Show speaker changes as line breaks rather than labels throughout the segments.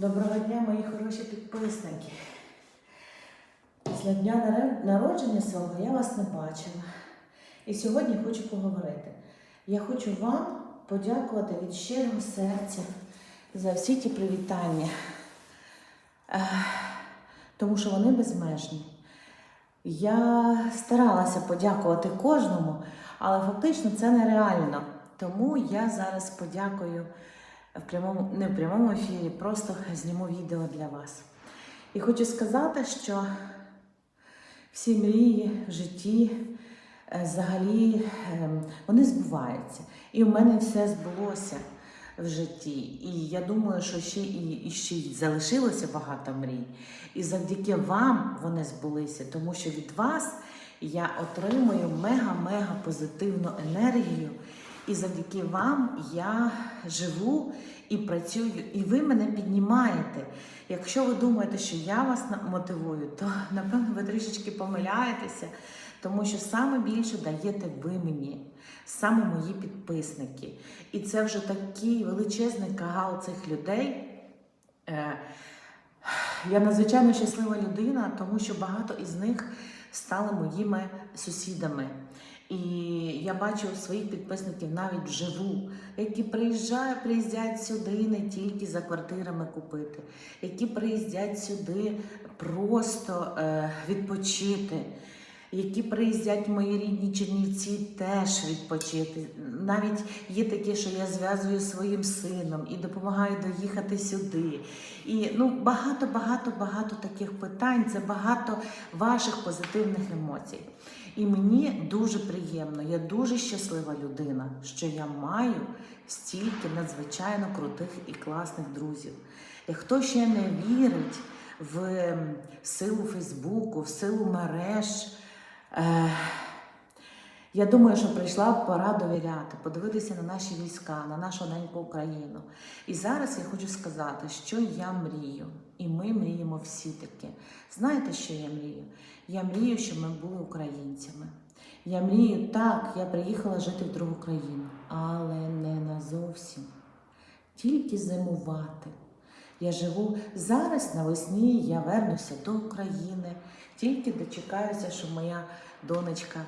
Доброго дня, мої хороші підписники. Після дня народження свого я вас не бачила. І сьогодні хочу поговорити. Я хочу вам подякувати від щирого серця за всі ті привітання, тому що вони безмежні. Я старалася подякувати кожному, але фактично це нереально. Тому я зараз подякую в прямому, не в прямому ефірі, просто зніму відео для вас. І хочу сказати, що всі мрії в житті е, взагалі ем, вони збуваються. І в мене все збулося в житті. І я думаю, що ще і, і ще й залишилося багато мрій. І завдяки вам вони збулися, тому що від вас я отримую мега-мега позитивну енергію. І завдяки вам я живу і працюю, і ви мене піднімаєте. Якщо ви думаєте, що я вас мотивую, то напевно ви трішечки помиляєтеся, тому що саме більше даєте ви мені, саме мої підписники. І це вже такий величезний кагал цих людей. Е, я надзвичайно щаслива людина, тому що багато із них стали моїми сусідами. І я бачу своїх підписників навіть вживу, які приїжджають, приїздять сюди не тільки за квартирами купити, які приїздять сюди просто е, відпочити, які приїздять мої рідні Чернівці теж відпочити. Навіть є такі, що я зв'язую своїм сином і допомагаю доїхати сюди. І ну багато, багато, багато таких питань. Це багато ваших позитивних емоцій. І мені дуже приємно, я дуже щаслива людина, що я маю стільки надзвичайно крутих і класних друзів. І хто ще не вірить в ем, силу Фейсбуку, в силу мереж, е, я думаю, що прийшла пора довіряти, подивитися на наші війська, на нашу неньку Україну. І зараз я хочу сказати, що я мрію, і ми мріємо всі таки. Знаєте, що я мрію? Я мрію, щоб ми були українцями. Я мрію так, я приїхала жити в другу країну, але не назовсім. Тільки зимувати. Я живу зараз навесні, я вернуся до України, тільки дочекаюся, що моя донечка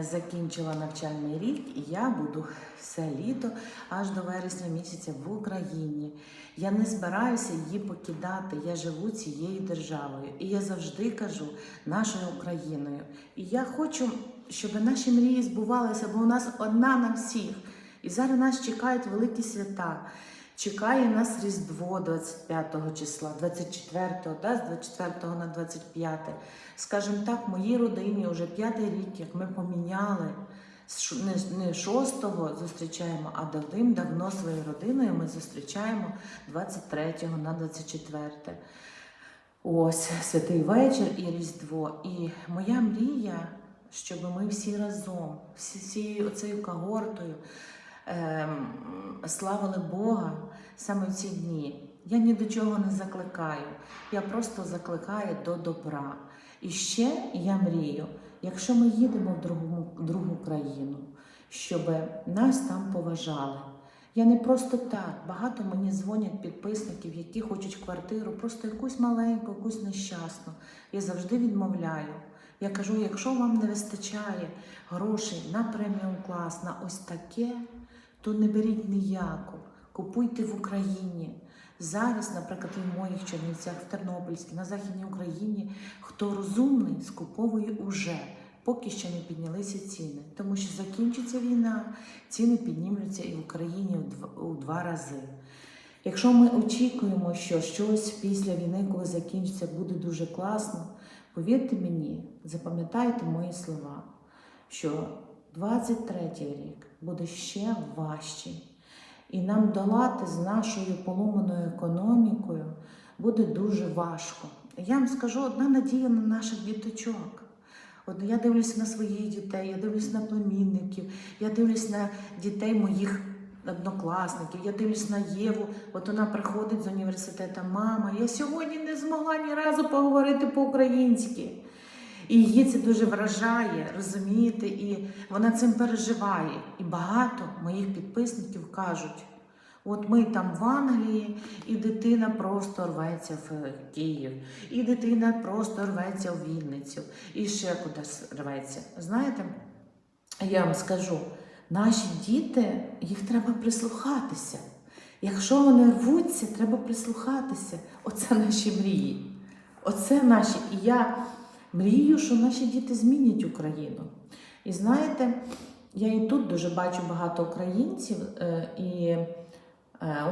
закінчила навчальний рік, і я буду все літо аж до вересня місяця в Україні. Я не збираюся її покидати. Я живу цією державою. І я завжди кажу нашою Україною. І я хочу, щоб наші мрії збувалися, бо у нас одна на всіх. І зараз нас чекають великі свята. Чекає нас Різдво 25 числа, 24-го, да, з 24 на 25. Скажімо так, моїй родині вже п'ятий рік, як ми поміняли не, не 6-го зустрічаємо, а давним-давно своєю родиною ми зустрічаємо 23-го на 24. Ось святий вечір і Різдво. І моя мрія, щоб ми всі разом, всі всією оцею когортою славили Бога саме в ці дні. Я ні до чого не закликаю. Я просто закликаю до добра. І ще я мрію, якщо ми їдемо в другу, в другу країну, щоб нас там поважали. Я не просто так. Багато мені дзвонять підписників, які хочуть квартиру, просто якусь маленьку, якусь нещасну. Я завжди відмовляю. Я кажу, якщо вам не вистачає грошей на преміум клас, на ось таке, то не беріть ніяку. Купуйте в Україні. Зараз, наприклад, і в моїх Чернівцях, в Тернопільській, на Західній Україні, хто розумний, скуповує уже, поки ще не піднялися ціни. Тому що закінчиться війна, ціни піднімуться і в Україні у два, рази. Якщо ми очікуємо, що щось після війни, коли закінчиться, буде дуже класно, повірте мені, запам'ятайте мої слова, що 23-й рік буде ще важчий. І нам долати з нашою поломаною економікою буде дуже важко. Я вам скажу одна надія на наших діточок. От я дивлюся на своїх дітей, я дивлюся на племінників, я дивлюся на дітей моїх однокласників, я дивлюсь на Єву. От вона приходить з університету, мама, я сьогодні не змогла ні разу поговорити по-українськи. І її це дуже вражає, розумієте, і вона цим переживає. І багато моїх підписників кажуть: От ми там в Англії, і дитина просто рветься в Київ, і дитина просто рветься в Вінницю, і ще кудись рветься. Знаєте, я вам скажу, наші діти, їх треба прислухатися. Якщо вони рвуться, треба прислухатися. Оце наші мрії. Оце наші. І я мрію, що наші діти змінять Україну. І знаєте, я і тут дуже бачу багато українців, е, і е,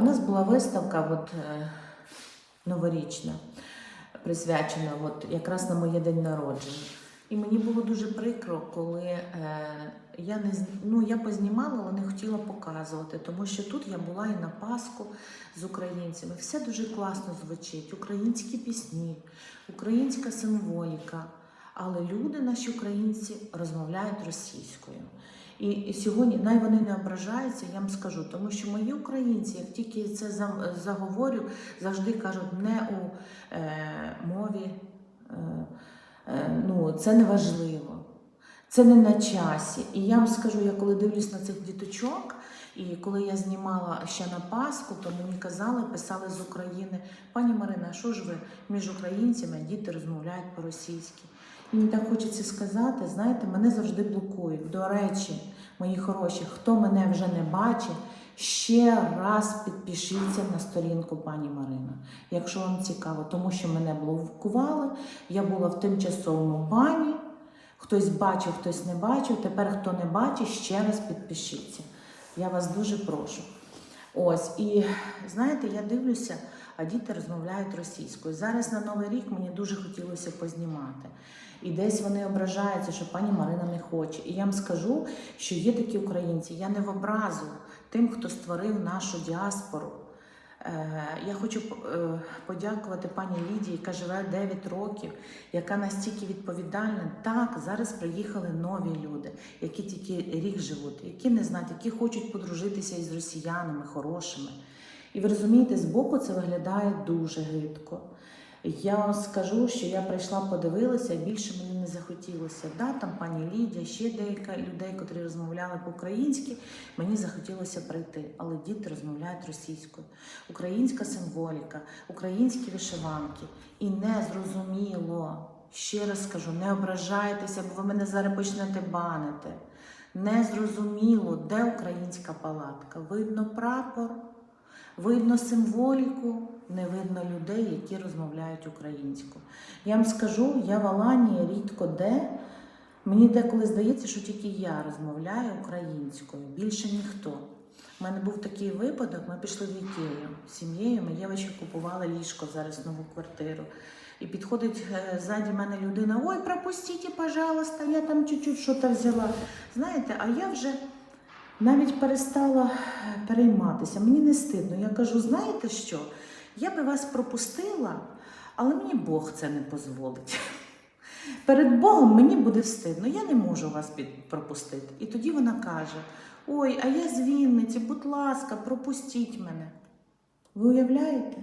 у нас була виставка от, е, новорічна, присвячена от, якраз на моє день народження. І мені було дуже прикро, коли е, я не ну, я познімала, але не хотіла показувати, тому що тут я була і на Пасху з українцями. Все дуже класно звучить. Українські пісні, українська символіка. Але люди, наші українці, розмовляють російською. І, і сьогодні най вони не ображаються, я вам скажу, тому що мої українці, як тільки це заговорю, завжди кажуть не у е, мові. Е, ну, це не важливо. Це не на часі. І я вам скажу, я коли дивлюсь на цих діточок, і коли я знімала ще на Пасху, то мені казали, писали з України, пані Марина, що ж ви між українцями діти розмовляють по-російськи? І мені так хочеться сказати, знаєте, мене завжди блокують. До речі, мої хороші, хто мене вже не бачить, ще раз підпишіться на сторінку пані Марина, якщо вам цікаво, тому що мене блокували, я була в тимчасовому бані. Хтось бачив, хтось не бачив. Тепер хто не бачить, ще раз підпишіться. Я вас дуже прошу. Ось, і знаєте, я дивлюся, а діти розмовляють російською. Зараз на Новий рік мені дуже хотілося познімати. І десь вони ображаються, що пані Марина не хоче. І я вам скажу, що є такі українці. Я не в образу тим, хто створив нашу діаспору. Е, Я хочу е, подякувати пані Лідії, яка живе 9 років, яка настільки відповідальна. Так, зараз приїхали нові люди, які тільки рік живуть, які не знають, які хочуть подружитися із росіянами хорошими. І ви розумієте, збоку це виглядає дуже гидко. Я скажу, що я прийшла, подивилася, більше мені не захотілося. Да, там пані Лідія, ще деяка людей, котрі розмовляли по-українськи, мені захотілося прийти. Але діти розмовляють російською. Українська символіка, українські вишиванки. І не зрозуміло, ще раз скажу, не ображайтеся, бо ви мене зараз почнете банити. Не зрозуміло, де українська палатка. Видно прапор, видно символіку, не видно людей, які розмовляють українською. Я вам скажу, я в Аланії рідко де. Мені деколи здається, що тільки я розмовляю українською, більше ніхто. У мене був такий випадок, ми пішли в Ікею з сім'єю, ми дівчатки купували ліжко зараз нову квартиру. І підходить е, ззаді мене людина: ой, пропустіть, пожалуйста, я там чуть-чуть щось взяла. Знаєте, а я вже навіть перестала перейматися. Мені не стидно. Я кажу, знаєте що? Я би вас пропустила, але мені Бог це не дозволить. Перед Богом мені буде встидно, я не можу вас пропустити. І тоді вона каже: Ой, а я з Вінниці, будь ласка, пропустіть мене. Ви уявляєте?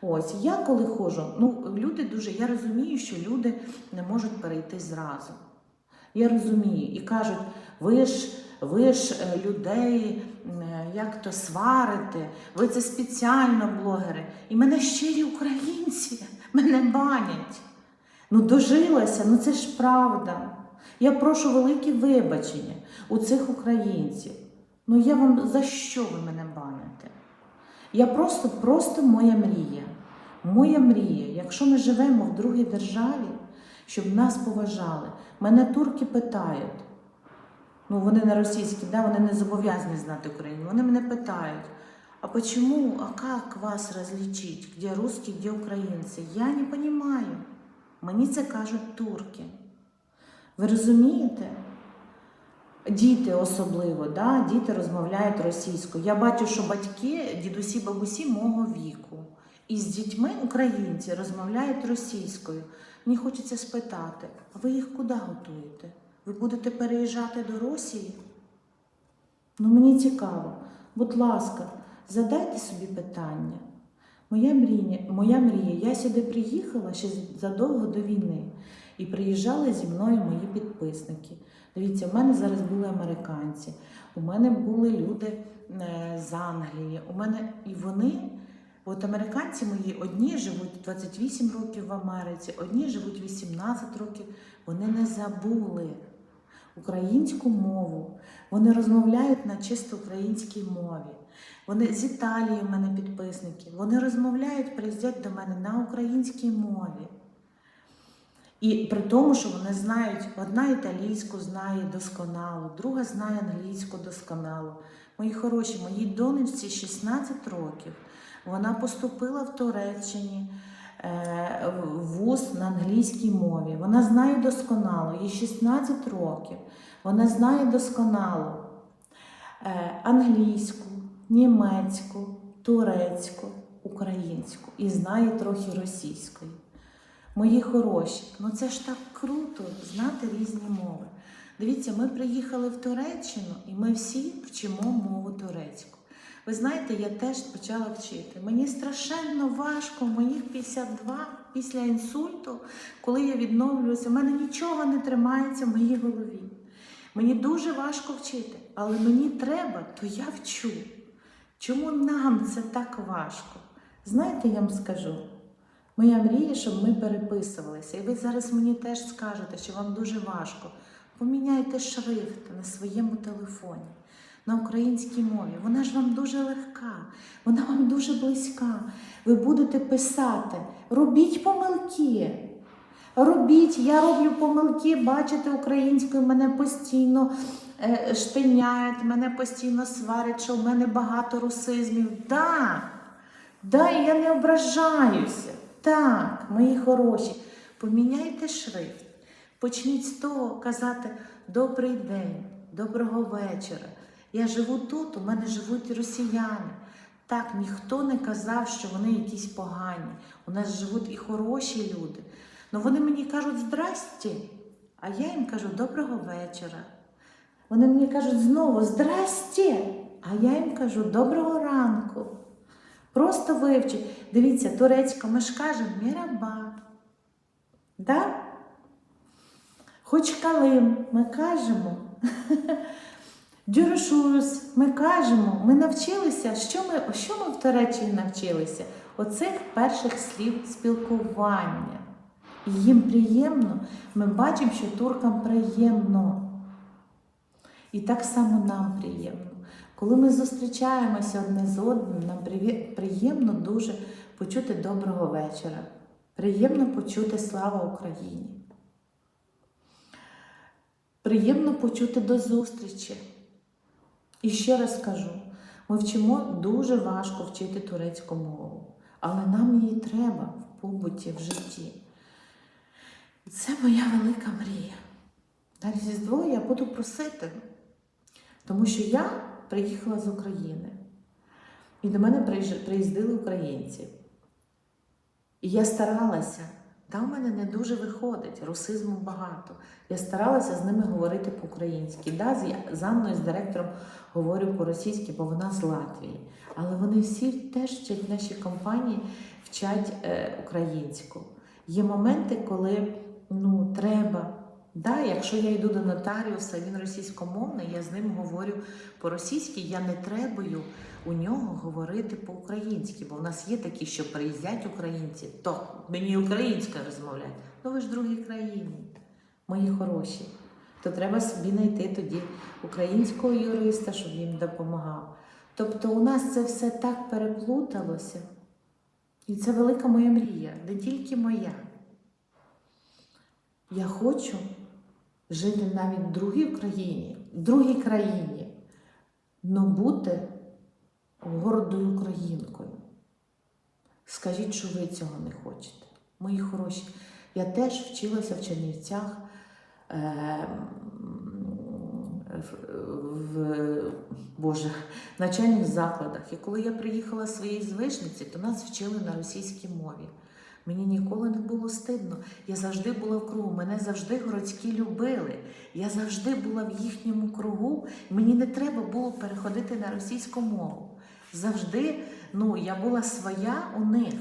Ось, я коли ходжу, ну, люди дуже, я розумію, що люди не можуть перейти зразу. Я розумію. І кажуть, ви ж, ви ж е, людей е, як то сварите, ви це спеціально блогери. І мене щирі українці, мене банять. Ну, дожилася, ну це ж правда. Я прошу велике вибачення у цих українців. Ну я вам за що ви мене баните? Я просто, просто моя мрія. Моя мрія, якщо ми живемо в другій державі, щоб нас поважали. Мене турки питають, ну вони на російській, да, вони не зобов'язані знати Україну. Вони мене питають, а почему, а как вас различить, где русские, где українці? Я не понимаю. Мені це кажуть турки. Ви розумієте? Діти особливо, да? діти розмовляють російською. Я бачу, що батьки, дідусі, бабусі мого віку. І з дітьми українці розмовляють російською. Мені хочеться спитати, а ви їх куди готуєте? Ви будете переїжджати до Росії? Ну, мені цікаво. Будь ласка, задайте собі питання. Моя мрія, моя мрія, я сюди приїхала ще задовго до війни. І приїжджали зі мною мої підписники. Дивіться, у мене зараз були американці, у мене були люди е, з Англії. У мене і вони, от американці мої, одні живуть 28 років в Америці, одні живуть 18 років. Вони не забули українську мову. Вони розмовляють на чисто українській мові. Вони з Італії в мене підписники. Вони розмовляють, приїздять до мене на українській мові. І при тому, що вони знають, одна італійську знає досконало, друга знає англійську досконало. Мої хороші, моїй донечці 16 років. Вона поступила в Туреччині вуз на англійській мові. Вона знає досконало, їй 16 років. Вона знає досконало е, англійську, німецьку, турецьку, українську і знає трохи російської. Мої хороші, ну це ж так круто знати різні мови. Дивіться, ми приїхали в Туреччину і ми всі вчимо мову турецьку. Ви знаєте, я теж почала вчити. Мені страшенно важко, моїх 52 після інсульту, коли я відновлююся, в мене нічого не тримається в моїй голові. Мені дуже важко вчити, але мені треба, то я вчу. Чому нам це так важко? Знаєте, я вам скажу. Моя мрія, щоб ми переписувалися. І ви зараз мені теж скажете, що вам дуже важко. Поміняйте шрифт на своєму телефоні, на українській мові. Вона ж вам дуже легка, вона вам дуже близька. Ви будете писати, робіть помилки. Робіть, я роблю помилки, бачите, українською мене постійно е, штиняють, мене постійно сварять, що в мене багато русизмів. Да, да, я не ображаюся. Так, мої хороші, поміняйте шрифт. Почніть з того казати Добрий день, доброго вечора. Я живу тут, у мене живуть росіяни. Так, ніхто не казав, що вони якісь погані. У нас живуть і хороші люди. Ну вони мені кажуть здрасті, а я їм кажу доброго вечора. Вони мені кажуть знову здрасті, а я їм кажу доброго ранку. Просто вивчіть. Дивіться, турецько, ми ж кажемо міраба. Да? Хоч калим, ми кажемо. Дюрошуюс, ми кажемо, ми навчилися, що ми, що ми в Туреччині навчилися? Оцих перших слів спілкування. І їм приємно, ми бачимо, що туркам приємно. І так само нам приємно. Коли ми зустрічаємося одне з одним, нам приємно дуже почути доброго вечора. Приємно почути слава Україні. Приємно почути до зустрічі. І ще раз кажу: ми вчимо дуже важко вчити турецьку мову, але нам її треба в побуті, в житті. Це моя велика мрія. На Різдво я буду просити, тому що я приїхала з України. І до мене приїздили українці. І я старалася, та в мене не дуже виходить, русизму багато. Я старалася з ними говорити по-українськи. Да, з, Анною, з директором говорю по-російськи, бо вона з Латвії. Але вони всі теж вчать в нашій компанії, вчать е, українську. Є моменти, коли ну, треба. Да, якщо я йду до нотаріуса, він російськомовний, я з ним говорю по-російськи, я не требую у нього говорити по-українськи, бо в нас є такі, що приїздять українці, то мені українська розмовляють. Ну ви ж в другій країні, мої хороші. То треба собі знайти тоді українського юриста, щоб їм допомагав. Тобто у нас це все так переплуталося. І це велика моя мрія, не тільки моя. Я хочу жити навіть в другій країні, в другій країні, но бути гордою українкою. Скажіть, що ви цього не хочете. Мої хороші, я теж вчилася в Чернівцях е, в, в Боже, навчальних закладах. І коли я приїхала з своєї звичниці, то нас вчили на російській мові. Мені ніколи не було стидно. Я завжди була в кругу. Мене завжди городські любили. Я завжди була в їхньому кругу. Мені не треба було переходити на російську мову. Завжди, ну, я була своя у них.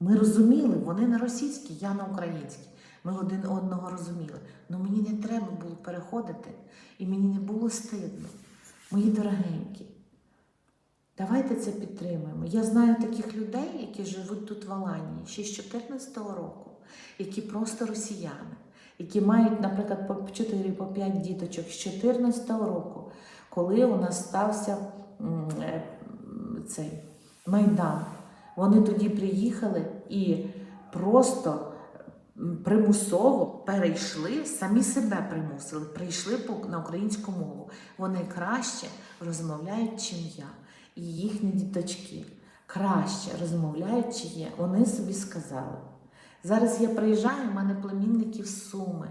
Ми розуміли, вони на російській, я на українській. Ми один одного розуміли. Ну мені не треба було переходити, і мені не було стидно. Мої дорогенькі, Давайте це підтримуємо. Я знаю таких людей, які живуть тут в Аланії ще з 14-го року, які просто росіяни, які мають, наприклад, по 4 по 5 діточок з 14-го року, коли у нас стався е, цей майдан. Вони тоді приїхали і просто примусово перейшли, самі себе примусили, прийшли на українську мову. Вони краще розмовляють, чим я. І їхні діточки краще розмовляють, чи є. Вони собі сказали. Зараз я приїжджаю, в мене племінники з Суми,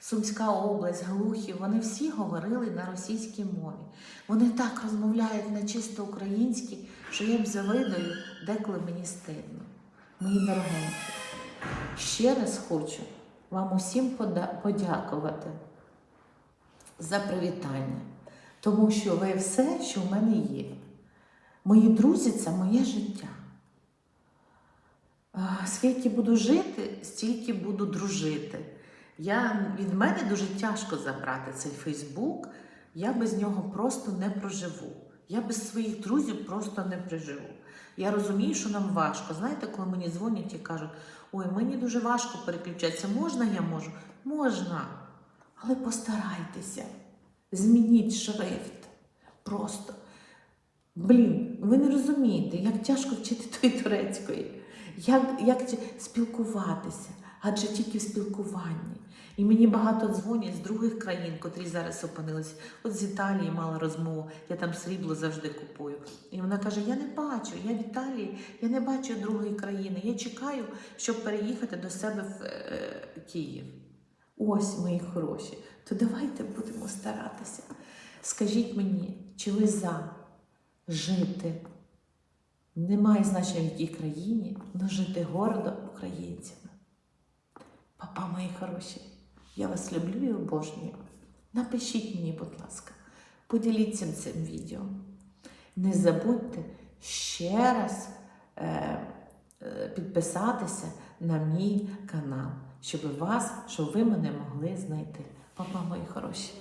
Сумська область, Глухів, вони всі говорили на російській мові. Вони так розмовляють на чисто українській, що я б завидую, деколи мені стидно. Мої дорогенькі, ще раз хочу вам усім подякувати за привітання, тому що ви все, що в мене є. Мої друзі це моє життя. Скільки буду жити, стільки буду дружити. Я, від мене дуже тяжко забрати цей Фейсбук. Я без нього просто не проживу. Я без своїх друзів просто не проживу. Я розумію, що нам важко. Знаєте, коли мені дзвонять і кажуть, ой, мені дуже важко переключатися. Можна я можу? Можна. Але постарайтеся. Змініть шрифт. Просто. Блін, ви не розумієте, як тяжко вчити тої турецької, як, як спілкуватися, адже тільки в спілкуванні. І мені багато дзвонять з других країн, котрі зараз опинились. От з Італії мала розмову, я там срібло завжди купую. І вона каже: Я не бачу, я в Італії, я не бачу другої країни. Я чекаю, щоб переїхати до себе в е, Київ. Ось мої хороші. То давайте будемо старатися. Скажіть мені, чи ви за жити? Немає значення в якій країні, але жити гордо українцями. Папа, мої хороші, я вас люблю і обожнюю. Напишіть мені, будь ласка, поділіться цим відео. Не забудьте ще раз е, е, підписатися на мій канал, щоб вас, щоб ви мене могли знайти. Папа, мої хороші.